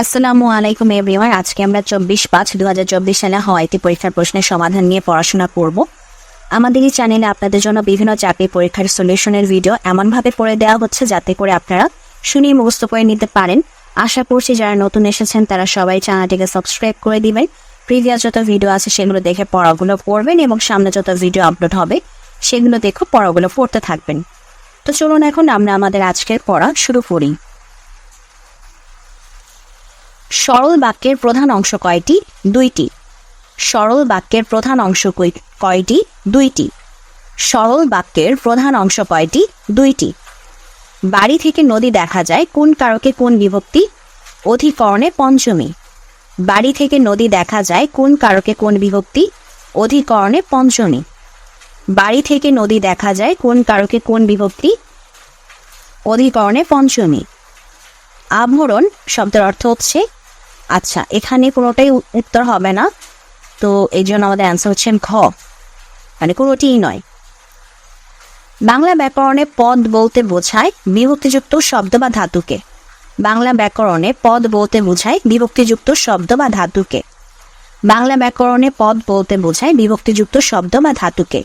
আসসালামু আলাইকুম এভরিওয়ান আজকে আমরা চব্বিশ পাঁচ দু হাজার চব্বিশ সালে হওয়াইতি পরীক্ষার প্রশ্নের সমাধান নিয়ে পড়াশোনা করব আমাদের এই চ্যানেলে আপনাদের জন্য বিভিন্ন চাকরি পরীক্ষার সলিউশনের ভিডিও এমনভাবে পড়ে দেওয়া হচ্ছে যাতে করে আপনারা শুনিয়ে মুখস্থ করে নিতে পারেন আশা করছি যারা নতুন এসেছেন তারা সবাই চ্যানেলটিকে সাবস্ক্রাইব করে দিবেন প্রিভিয়াস যত ভিডিও আছে সেগুলো দেখে পড়াগুলো পড়বেন এবং সামনে যত ভিডিও আপলোড হবে সেগুলো দেখে পড়াগুলো পড়তে থাকবেন তো চলুন এখন আমরা আমাদের আজকের পড়া শুরু করি সরল বাক্যের প্রধান অংশ কয়টি দুইটি সরল বাক্যের প্রধান অংশ কয়টি দুইটি সরল বাক্যের প্রধান অংশ কয়টি দুইটি বাড়ি থেকে নদী দেখা যায় কোন কারকে কোন বিভক্তি অধিকরণে পঞ্চমী বাড়ি থেকে নদী দেখা যায় কোন কারকে কোন বিভক্তি অধিকরণে পঞ্চমী বাড়ি থেকে নদী দেখা যায় কোন কারকে কোন বিভক্তি অধিকরণে পঞ্চমী আভরণ শব্দের অর্থ হচ্ছে আচ্ছা এখানে কোনোটাই উত্তর হবে না তো এই জন্য আমাদের অ্যান্সার হচ্ছে খ মানে কোনোটিই নয় বাংলা ব্যাকরণে পদ বলতে বোঝায় বিভক্তিযুক্ত শব্দ বা ধাতুকে বাংলা ব্যাকরণে পদ বলতে বোঝায় বিভক্তিযুক্ত শব্দ বা ধাতুকে বাংলা ব্যাকরণে পদ বলতে বোঝায় বিভক্তিযুক্ত শব্দ বা ধাতুকে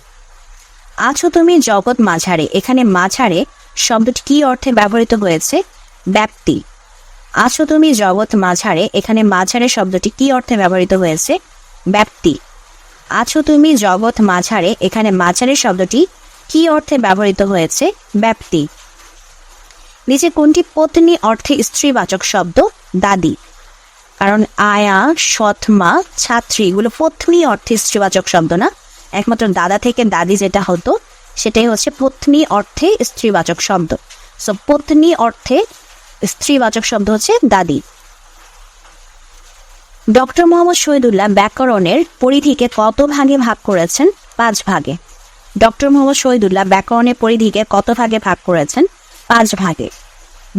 আছো তুমি জগৎ মাঝারে এখানে মাঝারে শব্দটি কি অর্থে ব্যবহৃত হয়েছে ব্যাপ্তি আছো তুমি জগৎ মাঝারে এখানে মাঝারে শব্দটি কি অর্থে ব্যবহৃত হয়েছে ব্যাপ্তি আছো তুমি জগৎ মাঝারে এখানে মাঝারে শব্দটি কি অর্থে ব্যবহৃত হয়েছে ব্যাপ্তি নিচে কোনটি পত্নী অর্থে স্ত্রীবাচক শব্দ দাদি কারণ আয়া সৎমা ছাত্রী এগুলো পত্নী অর্থে স্ত্রীবাচক শব্দ না একমাত্র দাদা থেকে দাদি যেটা হতো সেটাই হচ্ছে পত্নী অর্থে স্ত্রীবাচক শব্দ সো পত্নী অর্থে স্ত্রীবাচক শব্দ হচ্ছে দাদি ডক্টর মোহাম্মদ শহীদুল্লাহ ব্যাকরণের পরিধিকে কত ভাগে ভাগ করেছেন পাঁচ ভাগে ডক্টর মোহাম্মদ শহীদুল্লাহ ব্যাকরণের পরিধিকে কত ভাগে ভাগ করেছেন পাঁচ ভাগে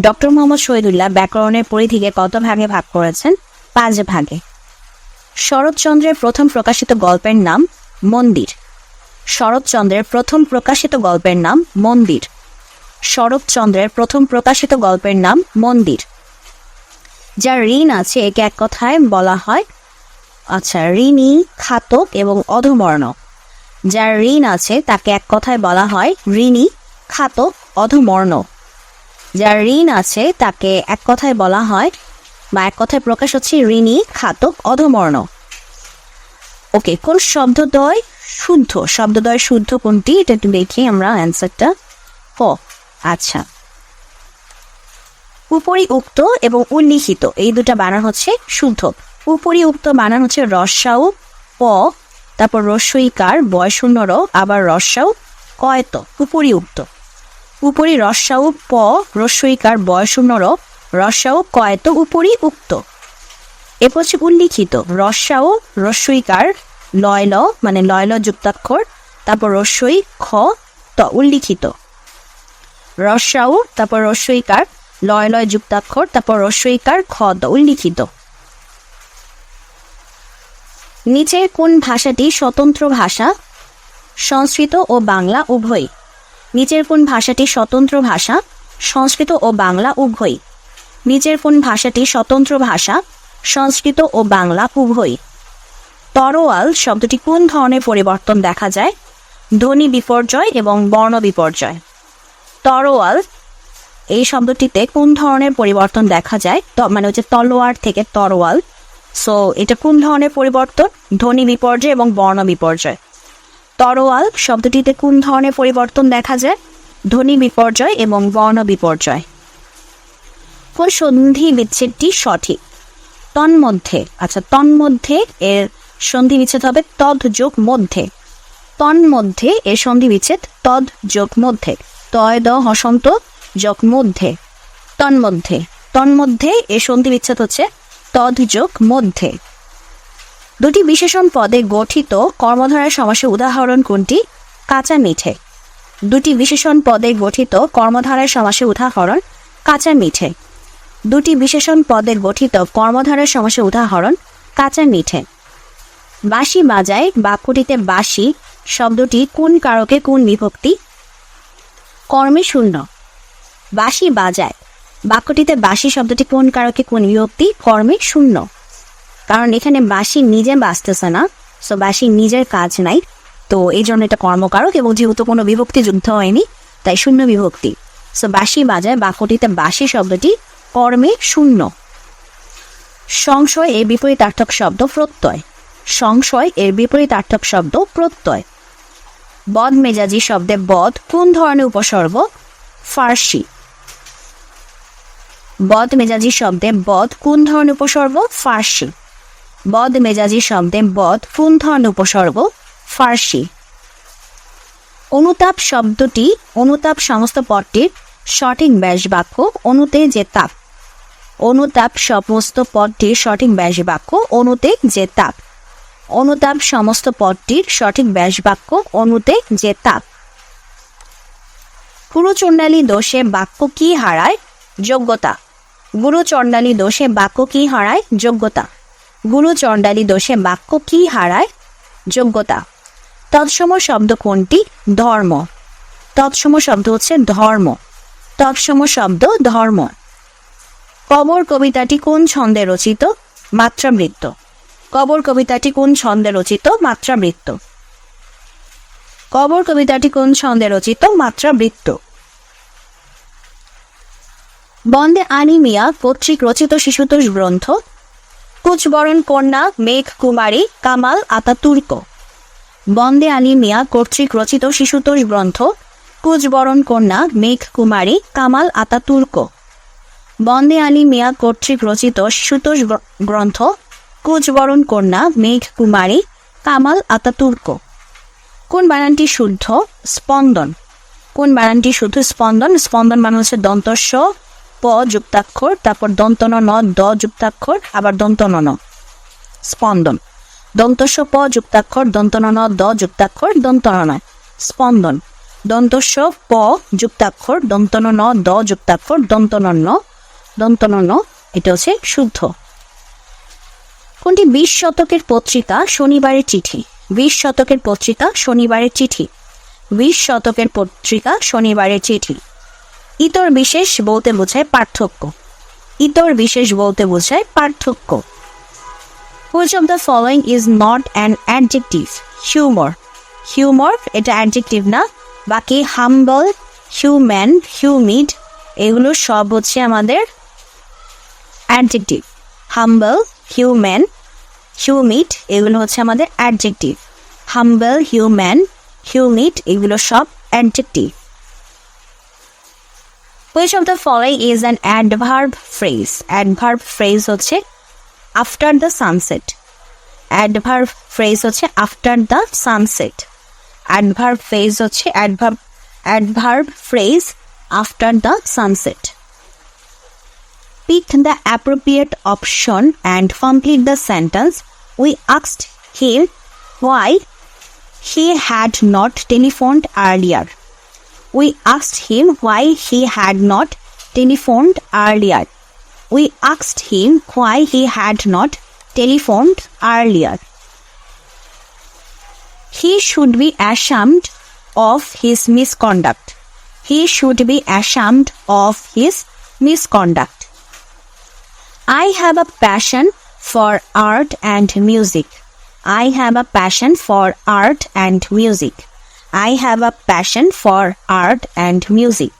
ডক্টর মোহাম্মদ শহীদুল্লাহ ব্যাকরণের পরিধিকে কত ভাগে ভাগ করেছেন পাঁচ ভাগে শরৎচন্দ্রের প্রথম প্রকাশিত গল্পের নাম মন্দির শরৎচন্দ্রের প্রথম প্রকাশিত গল্পের নাম মন্দির শরৎচন্দ্রের প্রথম প্রকাশিত গল্পের নাম মন্দির যার ঋণ আছে একে এক কথায় বলা হয় আচ্ছা ঋণী খাতক এবং অধমর্ণ যার ঋণ আছে তাকে এক কথায় বলা হয় ঋণী খাতক অধমর্ণ যার ঋণ আছে তাকে এক কথায় বলা হয় বা এক কথায় প্রকাশ হচ্ছে ঋণী খাতক অধমর্ণ ওকে কোন শব্দদ্বয় শুদ্ধ শব্দদ্বয় শুদ্ধ কোনটি এটা একটু দেখি আমরা অ্যান্সারটা ক আচ্ছা উপরি উক্ত এবং উল্লিখিত এই দুটা বানান হচ্ছে শুদ্ধ উপরি উক্ত বানান হচ্ছে রসাউ প তারপর রস্বইকার বয়শূন্য র আবার রসাউ কয়ত উপরি উক্ত উপরি রসাউ প কার বয়শূন্য র রসাউ কয়ত উপরি উক্ত এরপর হচ্ছে উল্লিখিত রসাউ কার লয় ল মানে লয় ল যুক্তাক্ষর তারপর রস্বই খ ত উল্লিখিত রস্যাউ তারপর রস্যইকার লয় লয় যুক্তাক্ষর তারপর রস্যইকার খ উল্লিখিত নিচে কোন ভাষাটি স্বতন্ত্র ভাষা সংস্কৃত ও বাংলা উভয় নিচের কোন ভাষাটি স্বতন্ত্র ভাষা সংস্কৃত ও বাংলা উভয় নিচের কোন ভাষাটি স্বতন্ত্র ভাষা সংস্কৃত ও বাংলা উভয় তরোয়াল শব্দটি কোন ধরনের পরিবর্তন দেখা যায় ধ্বনি বিপর্যয় এবং বর্ণ বিপর্যয় তরোয়াল এই শব্দটিতে কোন ধরনের পরিবর্তন দেখা যায় মানে হচ্ছে তলোয়ার থেকে তরোয়াল সো এটা কোন ধরনের পরিবর্তন ধ্বনি বিপর্যয় এবং বর্ণ বিপর্যয় তরোয়াল শব্দটিতে কোন ধরনের পরিবর্তন দেখা যায় ধ্বনি বিপর্যয় এবং বর্ণ বিপর্যয় কোন সন্ধি বিচ্ছেদটি সঠিক তন্মধ্যে আচ্ছা তন্মধ্যে এর সন্ধি বিচ্ছেদ হবে তদ যোগ মধ্যে তন্মধ্যে এর সন্ধি বিচ্ছেদ তদ যোগ মধ্যে তয় দ হসন্ত যক মধ্যে তন্মধ্যে তন্মধ্যে এ সন্ধি বিচ্ছেদ হচ্ছে তদ যোগ মধ্যে দুটি বিশেষণ পদে গঠিত কর্মধারায় সমাসের উদাহরণ কোনটি কাঁচা মিঠে দুটি বিশেষণ পদে গঠিত কর্মধারায় সমাসের উদাহরণ কাঁচা মিঠে দুটি বিশেষণ পদে গঠিত কর্মধারায় সমাসের উদাহরণ কাঁচা মিঠে বাসি বাজায় বাক্যটিতে বাসি শব্দটি কোন কারকে কোন বিভক্তি কর্মে শূন্য বাঁশি বাজায় বাক্যটিতে বাঁশি শব্দটি কোন কারকে কোন বিভক্তি কর্মে শূন্য কারণ এখানে বাঁশি নিজে বাঁচতেছে না সো বাঁশি নিজের কাজ নাই তো এই জন্য এটা কর্মকারক এবং যেহেতু কোনো বিভক্তি যুদ্ধ হয়নি তাই শূন্য বিভক্তি সো বাঁশি বাজায় বাক্যটিতে বাঁশি শব্দটি কর্মে শূন্য সংশয় এর বিপরীতার্থক শব্দ প্রত্যয় সংশয় এর বিপরীতার্থক শব্দ প্রত্যয় বদ মেজাজি শব্দে বদ কোন ধরনের উপসর্গ ফার্সি বদ মেজাজি শব্দে বদ কোন ধরনের উপসর্গ ফার্সি বদ মেজাজি শব্দে বদ কোন ধরনের উপসর্গ ফার্সি অনুতাপ শব্দটি অনুতাপ সমস্ত পদটির সঠিক ব্যাস বাক্য অনুতে যে তাপ অনুতাপ সমস্ত পদটির সঠিক ব্যাস বাক্য অনুতে যে তাপ অনুতাপ সমস্ত পদটির সঠিক ব্যাস বাক্য অনুতে যে তাপ গুরুচণ্ডালী দোষে বাক্য কি হারায় যোগ্যতা গুরুচণ্ডালী দোষে বাক্য কি হারায় যোগ্যতা গুরুচণ্ডালী দোষে বাক্য কি হারায় যোগ্যতা তৎসম শব্দ কোনটি ধর্ম তৎসম শব্দ হচ্ছে ধর্ম তৎসম শব্দ ধর্ম কবর কবিতাটি কোন ছন্দে রচিত মাত্রাবৃত্ত কবর কবিতাটি কোন ছন্দে রচিত মাত্রা বৃত্ত কবর কবিতাটি কোন ছন্দে রচিত মাত্রা বৃত্ত বন্দে আনিমিয়া কর্তৃক রচিত শিশুতোষ গ্রন্থ কুচবরণ কন্যা মেঘ কুমারী কামাল আতাতুর্ক বন্দে আনিমিয়া কর্তৃক রচিত শিশুতোষ গ্রন্থ কুচবরণ কন্যা মেঘ কুমারী কামাল আতাতুর্ক বন্দে আলী মিয়া কর্তৃক রচিত শিশুতোষ গ্রন্থ বরণ কন্যা মেঘ কুমারী কামাল আতাতুর্ক কোন বানানটি শুদ্ধ স্পন্দন কোন বানানটি শুদ্ধ স্পন্দন স্পন্দন মানে হচ্ছে দন্তস্ব প যুক্তাক্ষর তারপর দন্ত ন দ যুক্তাক্ষর আবার দন্ত ন স্পন্দন দন্তস্ব প যুক্তাক্ষর দন্ত ন দ যুক্তাক্ষর দন্ত ন স্পন্দন দন্তস্ব প যুক্তাক্ষর দন্ত ন দ যুক্তাক্ষর দন্ত ন দন্ত ন এটা হচ্ছে শুদ্ধ কোনটি বিশ শতকের পত্রিকা শনিবারের চিঠি বিশ শতকের পত্রিকা শনিবারের চিঠি বিশ শতকের পত্রিকা শনিবারের চিঠি ইতর বিশেষ বলতে বোঝায় পার্থক্য ইতর বিশেষ বলতে বোঝায় পার্থক্য which of the following is not an adjective humour humour এটা অ্যাডজেক্টিভ না বাকি হাম্বল হিউম্যান হিউমিড এগুলো সব হচ্ছে আমাদের অ্যাডজেক্টিভ হাম্বল হিউম্যান হিউমিট এগুলো হচ্ছে আমাদের অ্যাডজেক্টিভ হাম্বল হিউম্যান হিউমিট এগুলো সব adjective which of the following is an adverb phrase adverb phrase হচ্ছে after the sunset adverb phrase হচ্ছে after the sunset adverb phrase হচ্ছে adverb adverb phrase after the sunset picked the appropriate option and complete the sentence. We asked him why he had not telephoned earlier. We asked him why he had not telephoned earlier. We asked him why he had not telephoned earlier. He should be ashamed of his misconduct. He should be ashamed of his misconduct. I have a passion for art and music. I have a passion for art and music. I have a passion for art and music.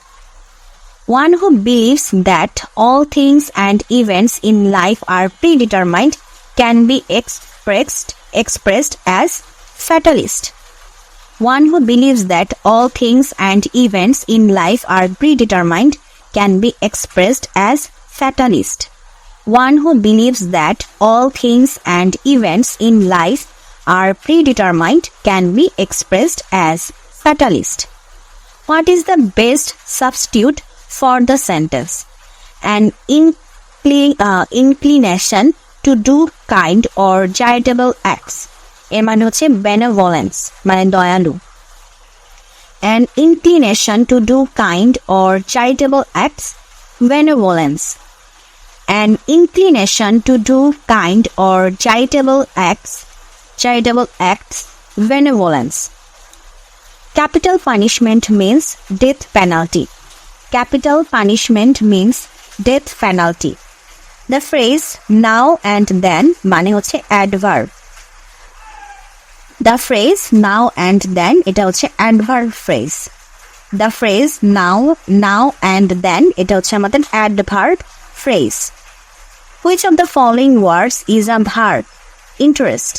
One who believes that all things and events in life are predetermined can be expressed expressed as fatalist. One who believes that all things and events in life are predetermined can be expressed as fatalist One who believes that all things and events in life are predetermined can be expressed as fatalist. What is the best substitute for the sentence? An incli- uh, inclination to do kind or charitable acts. এর মানে হচ্ছে বেনেভোলেন্স মানে দয়ালু an inclination to do kind or charitable acts benevolence an inclination to do kind or charitable acts, charitable acts, benevolence. Capital punishment means death penalty. Capital punishment means death penalty. the phrase now and then মানে হচ্ছে adverb the phrase now and then এটা হচ্ছে adverb phrase. the phrase now now and then এটা হচ্ছে আমাদের phrase. Which of the following words is a verb? Interest.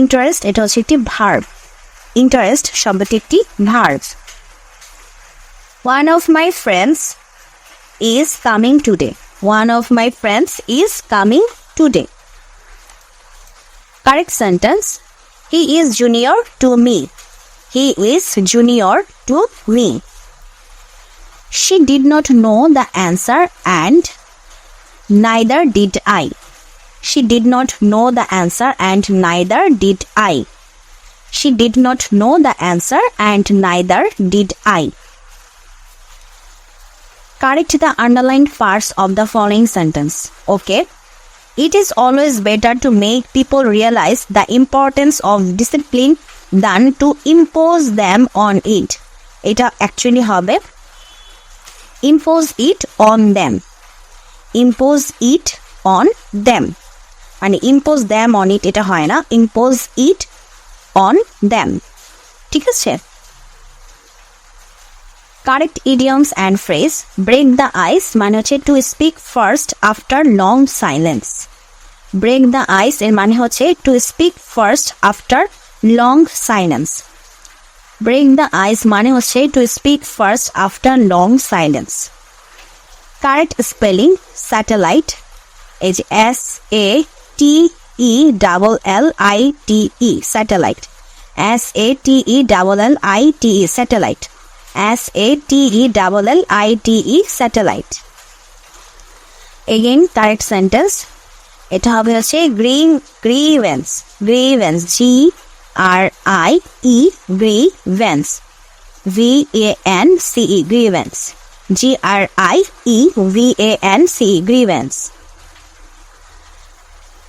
Interest এটা হচ্ছে একটি verb. Interest শব্দটি একটি verb. One of my friends is coming today. One of my friends is coming today. Correct sentence. He is junior to me. He is junior to me. She did not know the answer and neither did I. She did not know the answer and neither did I. She did not know the answer and neither did I. Correct the underlined parts of the following sentence. Okay. It is always better to make people realize the importance of discipline than to impose them on it. এটা actually হবে impose it on them impose it on them মানে impose them on it এটা হয় না impose it on them ঠিক আছে correct idioms and phrase break the ice মানে হচ্ছে to speak first after long silence break the ice এর মানে হচ্ছে to speak first after long silence break the ice মানে হচ্ছে to speak first after long silence correct spelling satellite এই যে S A T E double L I T E satellite S A T E double L I T E satellite S A T E double L I T E satellite again correct sentence এটা হবে হচ্ছে green grievance grievance G R I E grievance V A N C E grievance G R I E V A N C grievance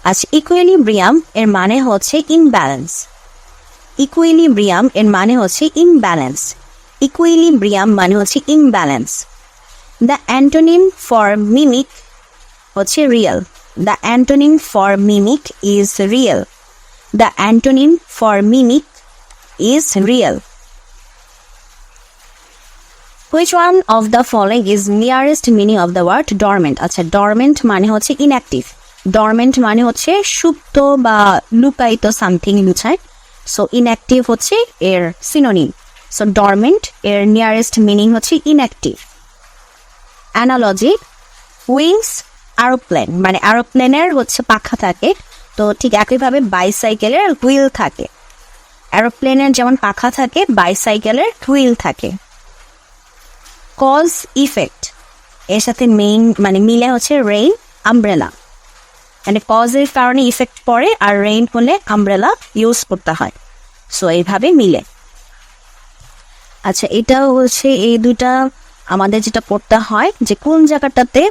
আচ্ছা equilibrium এর মানে হচ্ছে imbalance ইকুয়েলিব্রিয়াম এর মানে হচ্ছে ইনব্যালেন্স ইকুয়েলিব্রিয়াম মানে হচ্ছে imbalance the antonym for mimic হচ্ছে real the antonym for mimic is real the antonym for mimic is real which one of the following is nearest meaning of the word dormant আচ্ছা dormant মানে হচ্ছে inactive dormant মানে হচ্ছে সুপ্ত বা লুকায়িত something লুচায় so inactive হচ্ছে এর সিনোনিম সো ডরমেন্ট এর নিয়ারেস্ট মিনিং হচ্ছে ইনঅ্যাক্টিভ অ্যানালজি উইংস অ্যারোপ্লেন মানে অ্যারোপ্লেনের হচ্ছে পাখা থাকে তো ঠিক একইভাবে বাইসাইকেলের হুইল থাকে অ্যারোপ্লেনের যেমন পাখা থাকে বাইসাইকেলের হুইল থাকে কজ ইফেক্ট এর সাথে মেইন মানে মিলে হচ্ছে রেইন আমব্রেলা মানে কজের কারণে ইফেক্ট পড়ে আর রেইন হলে আমব্রেলা ইউজ করতে হয় সো এইভাবে মিলে আচ্ছা এটাও হচ্ছে এই দুটা আমাদের যেটা পড়তে হয় যে কোন জায়গাটাতে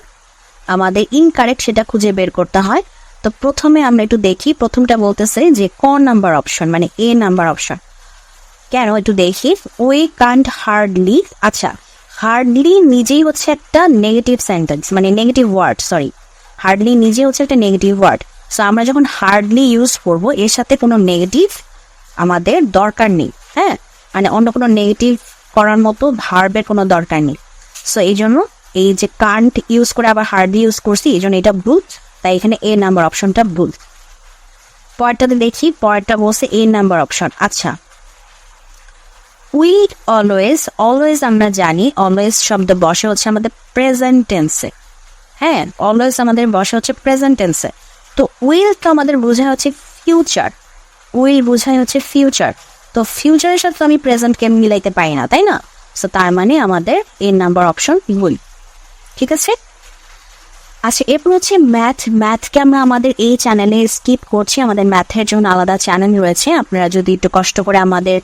আমাদের ইনকারেক্ট সেটা খুঁজে বের করতে হয় তো প্রথমে আমরা একটু দেখি প্রথমটা বলতেছে যে ক নাম্বার অপশন মানে এ নাম্বার অপশন কেন একটু দেখি উই কান্ট হার্ডলি আচ্ছা হার্ডলি নিজেই হচ্ছে একটা নেগেটিভ সেন্টেন্স মানে নেগেটিভ ওয়ার্ড সরি হার্ডলি নিজে হচ্ছে একটা নেগেটিভ ওয়ার্ড সো আমরা যখন হার্ডলি ইউজ করব এর সাথে কোনো নেগেটিভ আমাদের দরকার নেই হ্যাঁ মানে অন্য কোনো নেগেটিভ করার মতো ভার্বের কোনো দরকার নেই সো এই জন্য এই যে কান্ট ইউজ করে আবার হার্ডলি ইউজ করছি এই জন্য এটা ভুল তাই এখানে এ নাম্বার অপশনটা ভুল পরেরটাতে দেখি পরেরটা বলছে এ নাম্বার অপশন আচ্ছা উই অলওয়েজ অলওয়েজ আমরা জানি অলওয়েজ শব্দ বসে হচ্ছে আমাদের প্রেজেন্ট টেন্সে হ্যাঁ অলওয়েজ আমাদের বসে হচ্ছে প্রেজেন্ট টেন্সে তো উইল তো আমাদের বোঝা হচ্ছে ফিউচার উইল বোঝায় হচ্ছে ফিউচার তো ফিউচারের সাথে তো আমি প্রেজেন্টকে মিলাইতে পারি না তাই না সো তার মানে আমাদের এর নাম্বার অপশন উইল ঠিক আছে আচ্ছা এরপর হচ্ছে ম্যাথ ম্যাথকে আমরা আমাদের এই চ্যানেলে স্কিপ করছি আমাদের ম্যাথের জন্য আলাদা চ্যানেল রয়েছে আপনারা যদি একটু কষ্ট করে আমাদের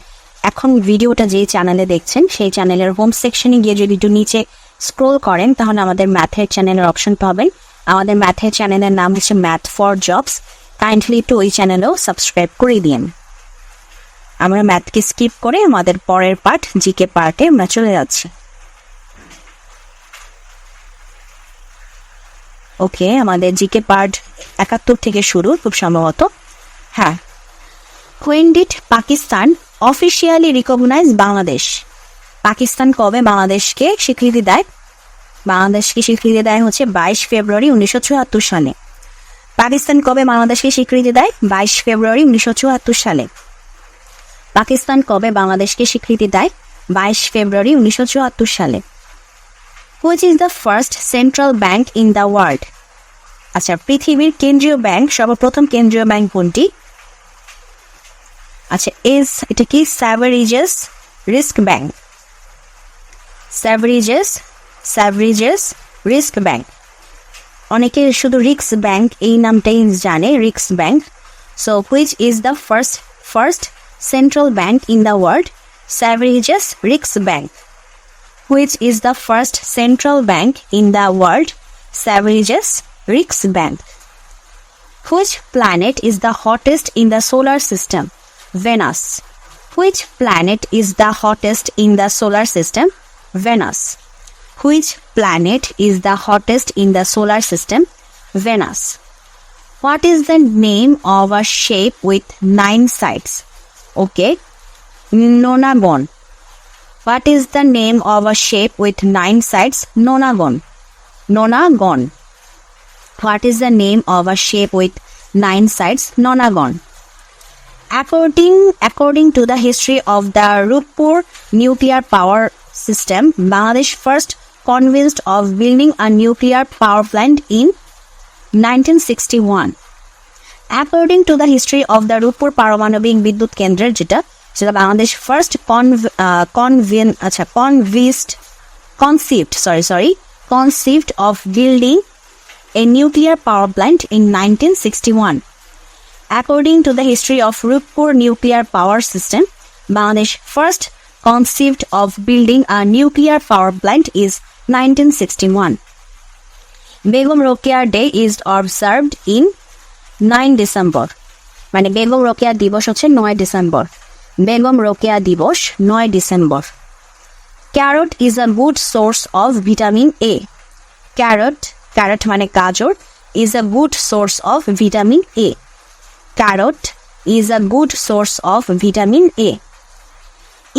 এখন ভিডিওটা যে চ্যানেলে দেখছেন সেই চ্যানেলের হোম সেকশনে গিয়ে যদি একটু নিচে স্ক্রোল করেন তাহলে আমাদের ম্যাথের চ্যানেলের অপশন পাবেন আমাদের ম্যাথের চ্যানেলের নাম হচ্ছে ম্যাথ ফর জবস কাইন্ডলি একটু ওই চ্যানেলেও সাবস্ক্রাইব করে দিন আমরা ম্যাথকে স্কিপ করে আমাদের পরের পার্ট জিকে পার্টে আমরা চলে যাচ্ছি ওকে আমাদের জিকে পার্ট একাত্তর থেকে শুরু খুব সম্ভবত হ্যাঁ কুইন্ডিট পাকিস্তান অফিসিয়ালি রিকগনাইজ বাংলাদেশ পাকিস্তান কবে বাংলাদেশকে স্বীকৃতি দেয় বাংলাদেশকে স্বীকৃতি দেয় হচ্ছে বাইশ ফেব্রুয়ারি উনিশশো চুয়াত্তর সালে পাকিস্তান কবে বাংলাদেশকে স্বীকৃতি দেয় বাইশ ফেব্রুয়ারি উনিশশো চুয়াত্তর সালে পাকিস্তান কবে বাংলাদেশকে স্বীকৃতি দেয় বাইশ ফেব্রুয়ারি উনিশশো চুয়াত্তর সালে which is the first central bank in the world আচ্ছা পৃথিবীর কেন্দ্রীয় ব্যাংক সর্বপ্রথম কেন্দ্রীয় ব্যাংক কোনটি আচ্ছা এস এটা কি Sveriges Riksbank Sveriges Sveriges Riksbank অনেকে শুধু রিক্স ব্যাংক এই নামটাই জানে Riksbank so which is the first first central bank in the world Sveriges Riksbank which is the first central bank in the world Sveriges Riksbank which planet is the hottest in the solar system Venus. Which planet is the hottest in the solar system? Venus. Which planet is the hottest in the solar system? Venus. What is the name of a shape with nine sides? Okay. Nonagon. What is the name of a shape with nine sides? Nonagon. Nonagon. What is the name of a shape with nine sides? Nonagon. According according to the history of the Rooppur nuclear power system Bangladesh first convinced of building a nuclear power plant in nineteen according to the history of the Rooppur পারমাণবিক বিদ্যুৎ কেন্দ্রের যেটা সেটা Bangladesh first কনভিন আচ্ছা convinced concept sorry sorry concept of building a nuclear power plant in nineteen sixty one According to the history of Ruppur nuclear power system, Bangladesh first conceived of building a nuclear power plant is 1961. Begum রোকেয়ার day is observed in nine December মানে বেগম রোকেয়া দিবস হচ্ছে নয় December Begum Rokeya দিবস নয় ডিসেম্বর carrot is a good source of vitamin A carrot carrot মানে গাজর is a good source of vitamin A carrot is a good source of vitamin A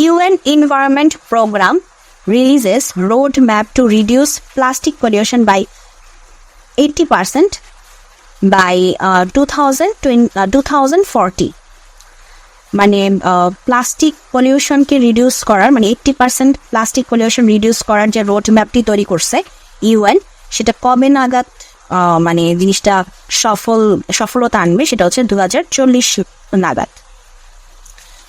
UN environment programme releases road map to reduce plastic pollution by eighty percent by two thousand two thousand forty মানে plastic পলিউশনকে reduce করার মানে eighty percent plastic pollution reduce করার যে road ম্যাপটি তৈরি করছে UN সেটা কবে নাগাদ মানে জিনিসটা সফল সফলতা আনবে সেটা হচ্ছে দু হাজার চল্লিশ নাগাদ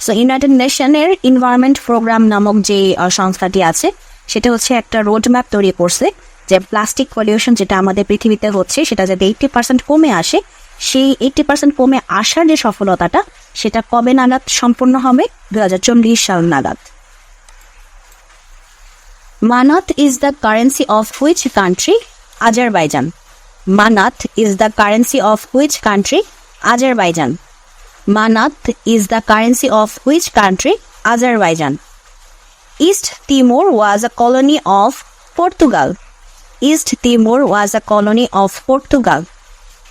সো ইউনাইটেড নেশনের এনভায়রনমেন্ট প্রোগ্রাম নামক যে সংস্থাটি আছে সেটা হচ্ছে একটা রোড ম্যাপ তৈরি করছে যে প্লাস্টিক পলিউশন যেটা আমাদের পৃথিবীতে হচ্ছে সেটা যাতে এইটটি পার্সেন্ট কমে আসে সেই এইটটি পার্সেন্ট কমে আসার যে সফলতাটা সেটা কবে নাগাদ সম্পূর্ণ হবে দু হাজার চল্লিশ সাল নাগাদ manat is the currency of which country Azerbaijan Manat is the currency of which country Azerbaijan Manath is the currency of which country? Azerbaijan. East Timor was a colony of Portugal. East Timor was a colony of Portugal.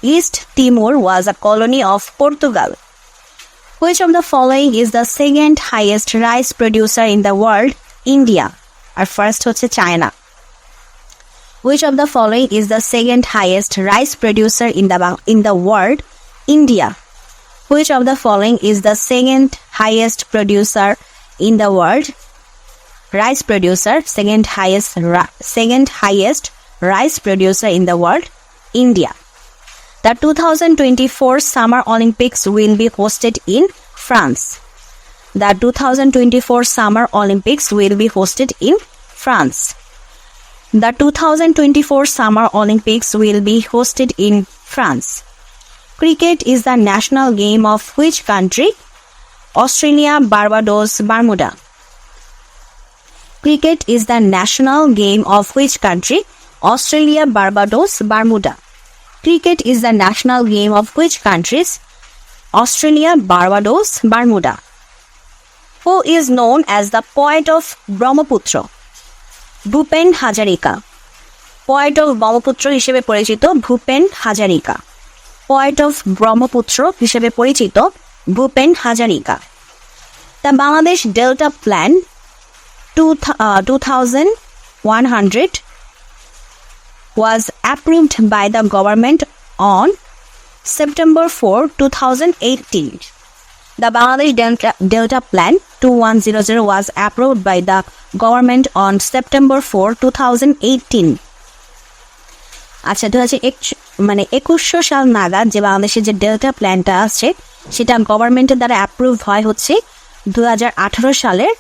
East Timor was a colony of Portugal. Which of the following is the second highest rice producer in the world? India. Our first হচ্ছে China. Which of the following is the second highest rice producer in the, in the world? India. Which of the following is the second highest producer in the world? Rice producer, second highest, second highest rice producer in the world, India. The 2024 Summer Olympics will be hosted in France. The 2024 Summer Olympics will be hosted in France. The 2024 Summer Olympics will be hosted in France. Cricket is the national game of which country? Australia, Barbados, Bermuda. Cricket is the national game of which country? Australia, Barbados, Bermuda. Cricket is the national game of which countries? Australia, Barbados, Bermuda. Who is known as the poet of Brahmaputra? Bhupen Hazarika poet of Brahmaputra হিসেবে পরিচিত Bhupen Hazarika poet of Brahmaputra হিসেবে পরিচিত Bhupen Hazarika the Bangladesh delta plan two two thousand one hundred was approved by the government on two thousand 2018. The Bangladesh Delta Plan 2100 was approved by the government on September 4, 2018. আচ্ছা দু হাজার মানে একুশশো সাল নাগাদ যে বাংলাদেশের যে ডেল্টা প্ল্যানটা আছে সেটা গভর্নমেন্টের দ্বারা অ্যাপ্রুভ হয় হচ্ছে দু সালের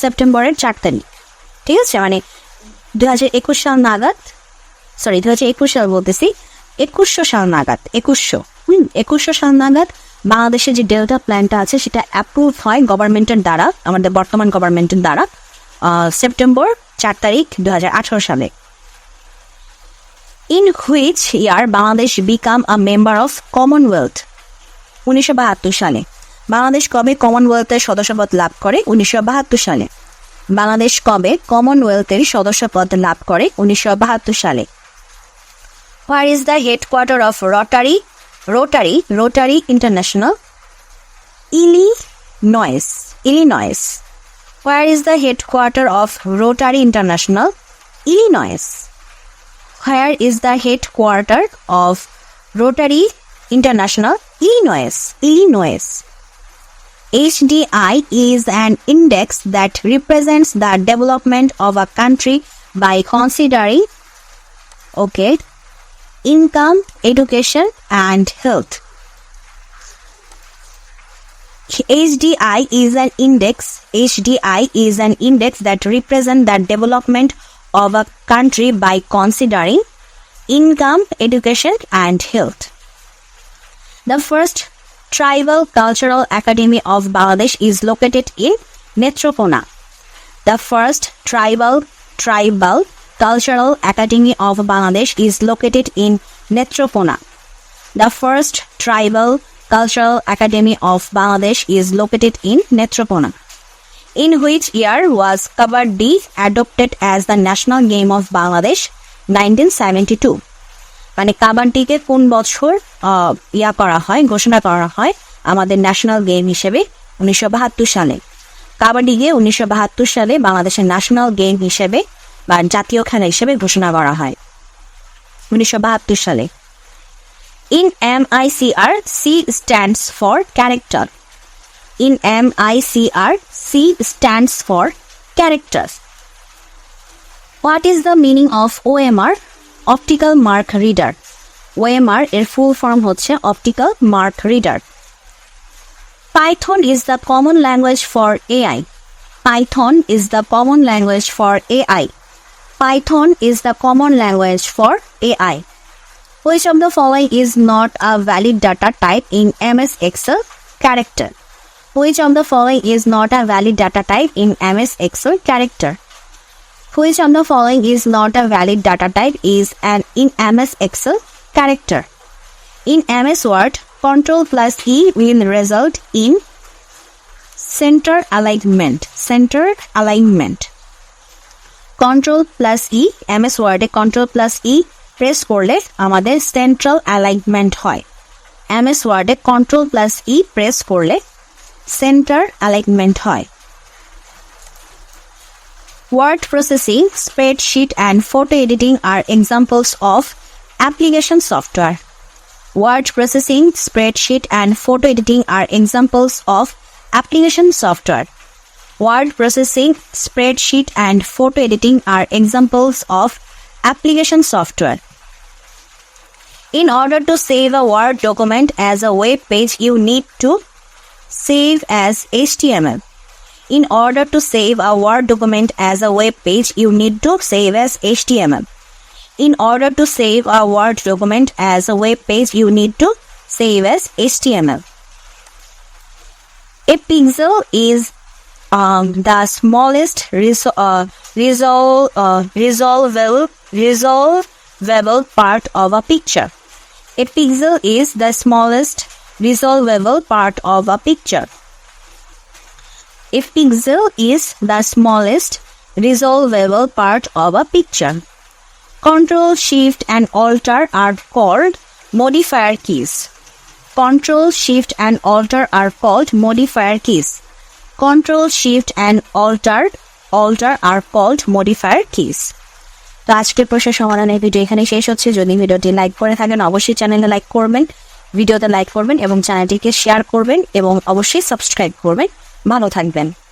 সেপ্টেম্বরের চার তারিখ ঠিক আছে মানে দু হাজার একুশ সাল নাগাদ সরি দু সাল বলতেছি একুশশো সাল নাগাদ একুশশো হুম একুশশো সাল নাগাদ বাংলাদেশে যে ডেল্টা প্ল্যানটা আছে সেটা অ্যাপ্রুভ হয় গভর্নমেন্টের দ্বারা আমাদের বর্তমান গভর্নমেন্টের দ্বারা সেপ্টেম্বর চার তারিখ দু সালে in which year Bangladesh became a member of Commonwealth উনিশশো বাহাত্তর সালে বাংলাদেশ কবে কমনওয়েলথের সদস্যপদ লাভ করে উনিশশো বাহাত্তর সালে বাংলাদেশ কবে কমনওয়েলথের সদস্যপদ লাভ করে উনিশশো বাহাত্তর সালে where is the headquarter of Rotary Rotary International, Illinois. Where is the headquarters of Rotary International? Illinois. Where is the headquarters of Rotary International? Illinois. HDI is an index that represents the development of a country by considering income, education, and health. HDI is an index. HDI is an index that represents the development of a country by considering income, education, and health. The first Tribal Cultural Academy of Bangladesh is located in Netropona. The first tribal tribal Cultural Academy of Bangladesh is located in Netropona. The first tribal Cultural Academy of Bangladesh is located in Netropona. In which year was Kabaddi adopted as the national game of Bangladesh? 1972. মানে কাবাডিকে কোন বছর ইয়া করা হয় ঘোষণা করা হয় আমাদের ন্যাশনাল গেম হিসেবে উনিশশো সালে কাবাডিকে উনিশশো সালে বাংলাদেশের ন্যাশনাল গেম হিসেবে বা জাতীয় খেলা হিসেবে ঘোষণা করা হয় উনিশশো বাহাত্তর সালে in M I C R C stands for character in M I C R C stands for character what is the meaning of O M R optical mark reader OMR এর ফুল ফর্ম হচ্ছে optical mark reader Python is the common language for AI Python is the common language for AI Python is the common language for AI. Which of the following is not a valid data type in MS Excel? Character. Which of the following is not a valid data type in MS Excel? Character. Which of the following is not a valid data type is an in MS Excel? Character. In MS Word, Control plus E will result in center alignment. Center alignment. Control plus E M S ওয়ার্ডে control plus E press করলে আমাদের central alignment হয় M S ওয়ার্ডে control plus E press করলে centre alignment হয় word processing spreadsheet and photo editing are examples of application software word processing spreadsheet and photo editing are examples of application software Word processing, spreadsheet, and photo editing are examples of application software. In order to save a Word document as a web page, you need to save as HTML. In order to save a Word document as a web page, you need to save as HTML. In order to save a Word document as a web page, you need to save as HTML. A pixel is um, the smallest resol- uh, resol- uh, resolvable, resolvable part of a picture. A pixel is the smallest resolvable part of a picture. A pixel is the smallest resolvable part of a picture. Control, Shift, and Alter are called modifier keys. Control, Shift, and Alter are called modifier keys. Control shift and alter alter are called modifier keys তো আজকের প্রশ্ন সমাধানের video এখানে শেষ হচ্ছে যদি ভিডিওটি like করে থাকেন অবশ্যই চ্যানেলে লাইক করবেন ভিডিওতে লাইক করবেন এবং চ্যানেলটিকে শেয়ার করবেন এবং অবশ্যই সাবস্ক্রাইব করবেন ভালো থাকবেন